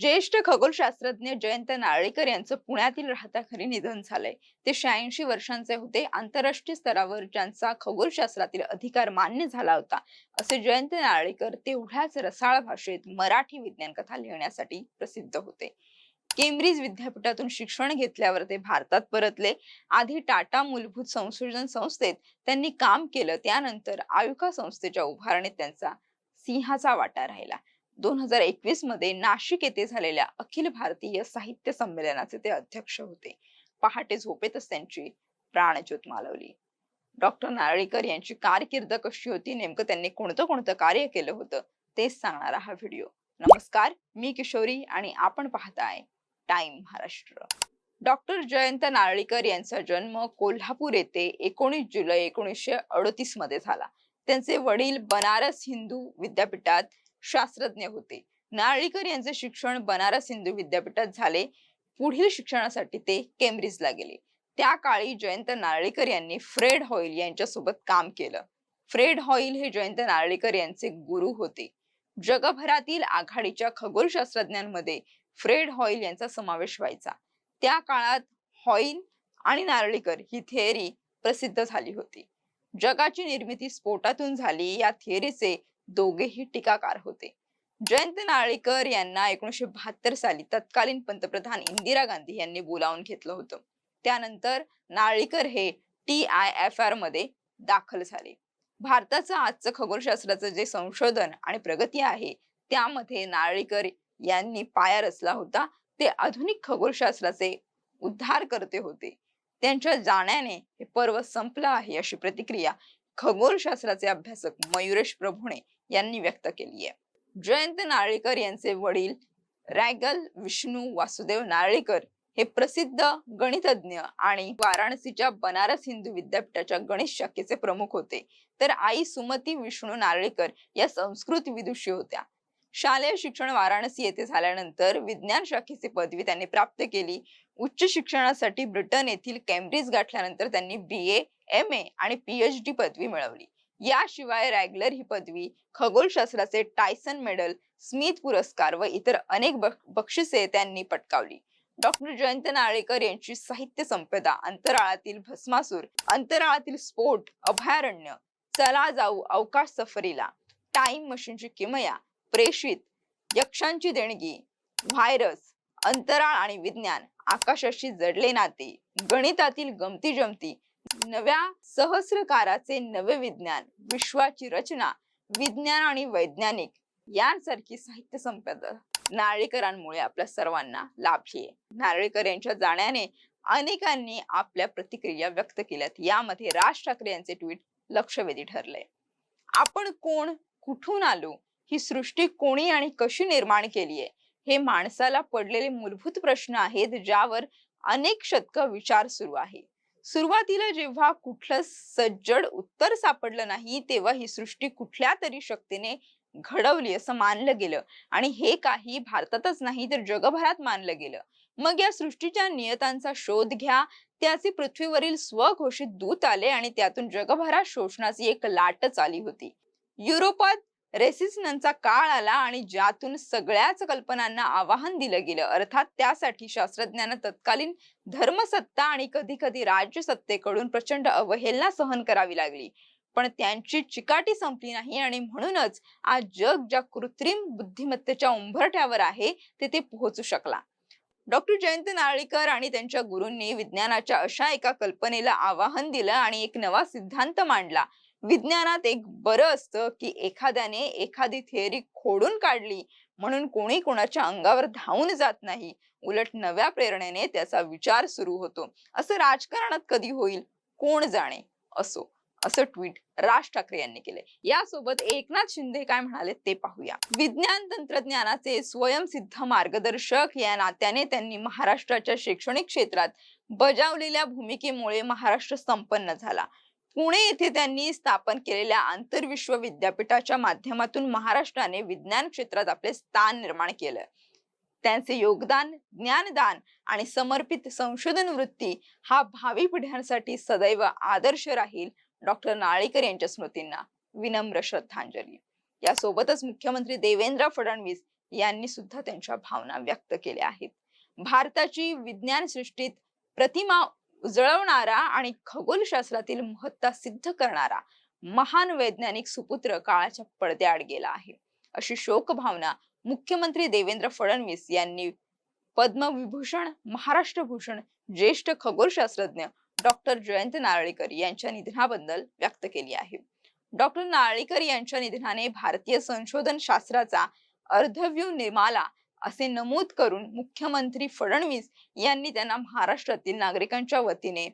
ज्येष्ठ खगोलशास्त्रज्ञ जयंत नारळीकर यांचं पुण्यातील राहता खरी निधन झालंय. ते शहाऐंशी वर्षांचे होते. आंतरराष्ट्रीय स्तरावर ज्यांचा खगोलशास्त्रातील अधिकार मान्य झाला होता असे जयंत नारळीकर तेवढ्याच रसाळ भाषेत मराठी विज्ञान कथा लिहिण्यासाठी प्रसिद्ध होते. केम्ब्रिज विद्यापीठातून शिक्षण घेतल्यावर ते भारतात परतले. आधी टाटा मूलभूत संशोधन संस्थेत त्यांनी काम केलं. त्यानंतर आयुका संस्थेच्या उभारणीत त्यांचा सिंहाचा वाटा राहिला. दोन हजार एकवीसमध्ये नाशिक येथे झालेल्या अखिल भारतीय साहित्य संमेलनाचे ते अध्यक्ष होते. पहाटे झोपेतच त्यांची प्राणज्योत मालवली. डॉक्टर नारळीकर यांची कारकीर्द कशी होती नेमकं त्यांनी कोणतं कोणतं कार्य केलं होतं तेच सांगणारा हा व्हिडिओ. नमस्कार मी किशोरी आणि आपण पाहताय टाइम महाराष्ट्र. डॉक्टर जयंत नारळीकर यांचा जन्म कोल्हापूर येथे एकोणीस जुलै एकोणीसशे अडतीसमध्ये झाला. त्यांचे वडील बनारस हिंदू विद्यापीठात शास्त्रज्ञ होते. नारळीकर यांचे शिक्षण बनारस हिंदू विद्यापीठात झाले. पुढील शिक्षणासाठी ते केम्ब्रिजला गेले. त्या काळी जयंत नारळीकर यांनी फ्रेड हॉईल यांच्यासोबत काम केलं. फ्रेड हॉईल हे जयंत नारळीकर यांचे गुरु होते. जगभरातील आघाडीच्या खगोलशास्त्रज्ञांमध्ये फ्रेड हॉईल यांचा समावेश व्हायचा. त्या काळात हॉईल आणि नारळीकर ही थिअरी प्रसिद्ध झाली होती. जगाची निर्मिती स्फोटातून झाली. या थिअरीचे दोघेही टीकाकार होते. जयंत नारळीकर यांना एकोणीशे बहात्तर साली तत्कालीन पंतप्रधान इंदिरा गांधी यांनी बोलावून घेतलं होतं. त्यानंतर नारळीकर हे टी आय एफ आरमध्ये दाखल झाले. भारताचं आजचं खगोलशास्त्राचं जे संशोधन आणि प्रगती आहे त्यामध्ये नारळीकर यांनी पाया रचला होता. ते आधुनिक खगोलशास्त्राचे उद्धार करते होते. त्यांच्या जाण्याने हे पर्व संपलं आहे अशी प्रतिक्रिया खगोलशास्त्राचे अभ्यासक मयुरेश प्रभुणे यांनी व्यक्त केली आहे. जयंत नारळीकर यांचे वडील रॅगल विष्णू वासुदेव नारळीकर हे प्रसिद्ध गणितज्ञ आणि वाराणसीच्या बनारस हिंदू विद्यापीठाच्या गणित शाखेचे प्रमुख होते. तर आई सुमती विष्णू नारळीकर या संस्कृत विदुषी होत्या. शालेय शिक्षण वाराणसी येथे झाल्यानंतर विज्ञान शाखेची पदवी त्यांनी प्राप्त केली. उच्च शिक्षणासाठी ब्रिटन येथील कॅम्ब्रिज गाठल्यानंतर त्यांनी बी ए एम ए आणि पीएच डी पदवी मिळवली. याशिवाय रॅगलर ही पदवी खगोलशास्त्राचे टायसन मेडल स्मिथ पुरस्कार व इतर अनेक बक्षिसे त्यांनी पटकावली. डॉक्टर जयंत नाळेकर यांची साहित्य संपदा अंतराळातील भस्मासूर अंतराळातील स्फोट अभयारण्य चला जाऊ अवकाश सफरीला टाइम मशीनची किमया प्रेषित यक्षांची देणगी व्हायरस अंतराळ आणि विज्ञान आकाशाशी जडले नाते गणितातील गमती जमती नव्या सहस्रकाराचे नवे विज्ञान विश्वाची रचना विज्ञान आणि वैज्ञानिक यांसारखी साहित्य संपदा. नारळीकरांमुळे आपल्या सर्वांना लाभली आहे नारळीकर यांच्या जाण्याने अनेकांनी आपल्या प्रतिक्रिया व्यक्त केल्यात. यामध्ये राज ठाकरे यांचे ट्विट लक्षवेधी ठरले. आपण कोण? कुठून आलो? ही सृष्टी कोणी आणि कशी निर्माण केली आहे हे माणसाला पडलेले मूलभूत प्रश्न आहेत ज्यावर अनेक शतक विचार सुरू आहे. सुरुवातीला जेव्हा कुठलं सज्जड उत्तर सापडलं नाही तेव्हा ही सृष्टी कुठल्या तरी शक्तीने घडवली असं मानलं गेलं. आणि हे काही भारतातच नाही तर जगभरात मानलं गेलं. मग या सृष्टीच्या नियतांचा शोध घ्या. त्याचे पृथ्वीवरील स्वघोषित दूत आले आणि त्यातून जगभरात शोषणाची एक लाटच आली होती. युरोपात रेसिस्टन्सचा काळ आला आणि ज्यातून सगळ्याच कल्पनांना आवाहन दिलं गेलं. अर्थात त्यासाठी शास्त्रज्ञांना तत्कालीन धर्मसत्ता आणि कधी कधी राज्यसत्तेकडून प्रचंड अवहेलना सहन करावी लागली. पण त्यांची चिकाटी संपली नाही आणि म्हणूनच आज जग ज्या कृत्रिम बुद्धिमत्तेच्या उंबरठ्यावर आहे ते ते पोहोचू शकला. डॉक्टर जयंत नारळीकर आणि त्यांच्या गुरूंनी विज्ञानाच्या अशा एका कल्पनेला आवाहन दिलं आणि एक नवा सिद्धांत मांडला. विज्ञानात एक बरं असतं की एखाद्याने एखादी थिअरी खोडून काढली म्हणून कोणी कोणाच्या अंगावर धावून जात नाही. उलट नव्या प्रेरणेने त्याचा विचार सुरू होतो. असं राजकारणात कधी होईल? कोण जाणे? असो. असं ट्विट राज ठाकरे यांनी केले यासोबत एकनाथ शिंदे काय म्हणाले ते पाहूया. विज्ञान तंत्रज्ञानाचे स्वयंसिद्ध मार्गदर्शक या नात्याने त्यांनी महाराष्ट्राच्या शैक्षणिक क्षेत्रात बजावलेल्या भूमिकेमुळे महाराष्ट्र संपन्न झाला. पुणे येथे त्यांनी स्थापन केलेल्या आंतरविश्व विद्यापीठाच्या माध्यमातून महाराष्ट्राने विज्ञान क्षेत्रात आपले स्थान निर्माण केलं. त्यांचे योगदान ज्ञानदान आणि समर्पित संशोधन वृत्ती हा भावी पिढ्यांसाठी सदैव आदर्श राहील डॉक्टर नाळेकर यांच्या स्मृतींना. विनम्र श्रद्धांजली. यासोबतच मुख्यमंत्री देवेंद्र फडणवीस यांनी सुद्धा त्यांच्या भावना व्यक्त केल्या आहेत. भारताची विज्ञान सृष्टीत प्रतिमा उजळवणारा आणि खगोलशास्त्रातील महत्ता सिद्ध करणारा महान वैज्ञानिक सुपुत्र काळाच्या पडद्याआड गेला आहे. अशी शोक भावना मुख्यमंत्री देवेंद्र फडणवीस यांनी पद्मविभूषण महाराष्ट्र भूषण ज्येष्ठ खगोलशास्त्रज्ञ डॉक्टर जयंत नारळीकर यांच्या निधनाबद्दल व्यक्त केली आहे. डॉक्टर नारळीकर यांच्या निधनाने भारतीय संशोधन शास्त्राचा अर्धव्यू निर्माला असे नमूद करून मुख्यमंत्री फडणवीस यांनी त्यांना महाराष्ट्रातील नागरिकांच्या वतीने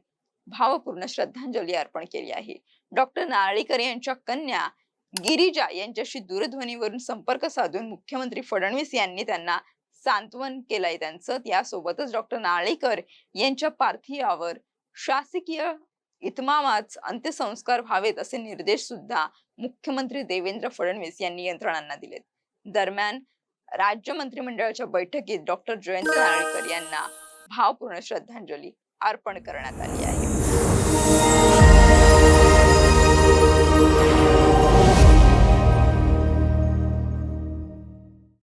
भावपूर्ण श्रद्धांजली अर्पण केली आहे. डॉक्टर नारळीकर यांच्या कन्या गिरिजा यांच्याशी दूरध्वनीवरून संपर्क साधून मुख्यमंत्री फडणवीस यांनी त्यांना सांत्वन केलंय त्यांचं. यासोबतच डॉक्टर नारळीकर यांच्या पार्थिवावर शासकीय इतमामात अंत्यसंस्कार व्हावेत असे निर्देश सुद्धा मुख्यमंत्री देवेंद्र फडणवीस यांनी यंत्रणांना दिलेत. दरम्यान राज्य मंत्रिमंडळाच्या बैठकीत डॉक्टर जयंत नारळीकर यांना भावपूर्ण श्रद्धांजली अर्पण करण्यात आली आहे.